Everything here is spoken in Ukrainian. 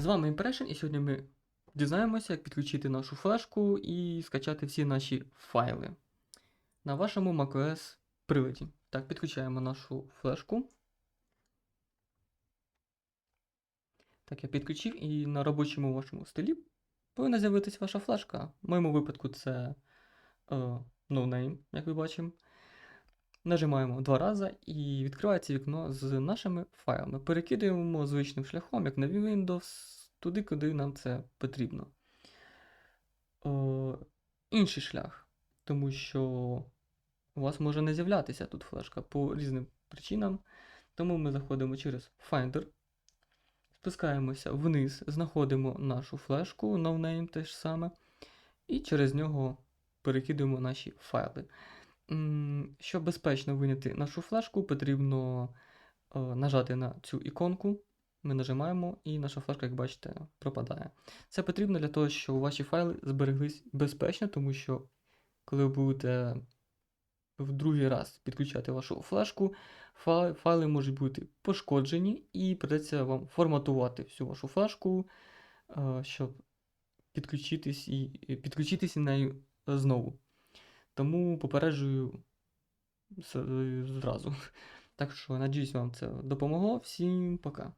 З вами Impression, і сьогодні ми дізнаємося, як підключити нашу флешку і скачати всі наші файли на вашому macOS приладі. Так, підключаємо нашу флешку. Так, я підключив і на робочому вашому столі повинна з'явитися ваша флешка. В моєму випадку це е, NoName, як ви бачимо. Нажимаємо два рази і відкривається вікно з нашими файлами. Перекидуємо звичним шляхом, як на Windows, туди, куди нам це потрібно. О, інший шлях, тому що у вас може не з'являтися тут флешка по різним причинам. Тому ми заходимо через Finder, спускаємося вниз, знаходимо нашу флешку, NoName те ж саме, і через нього перекидуємо наші файли. Щоб безпечно виняти нашу флешку, потрібно е, нажати на цю іконку. Ми нажимаємо, і наша флешка, як бачите, пропадає. Це потрібно для того, щоб ваші файли збереглись безпечно, тому що коли ви будете в другий раз підключати вашу флешку, файли можуть бути пошкоджені, і придеться вам форматувати всю вашу флешку, е, щоб підключитись і підключитися нею знову. Тому попереджую зразу. Так що, надіюсь, вам це допомогло. Всім пока.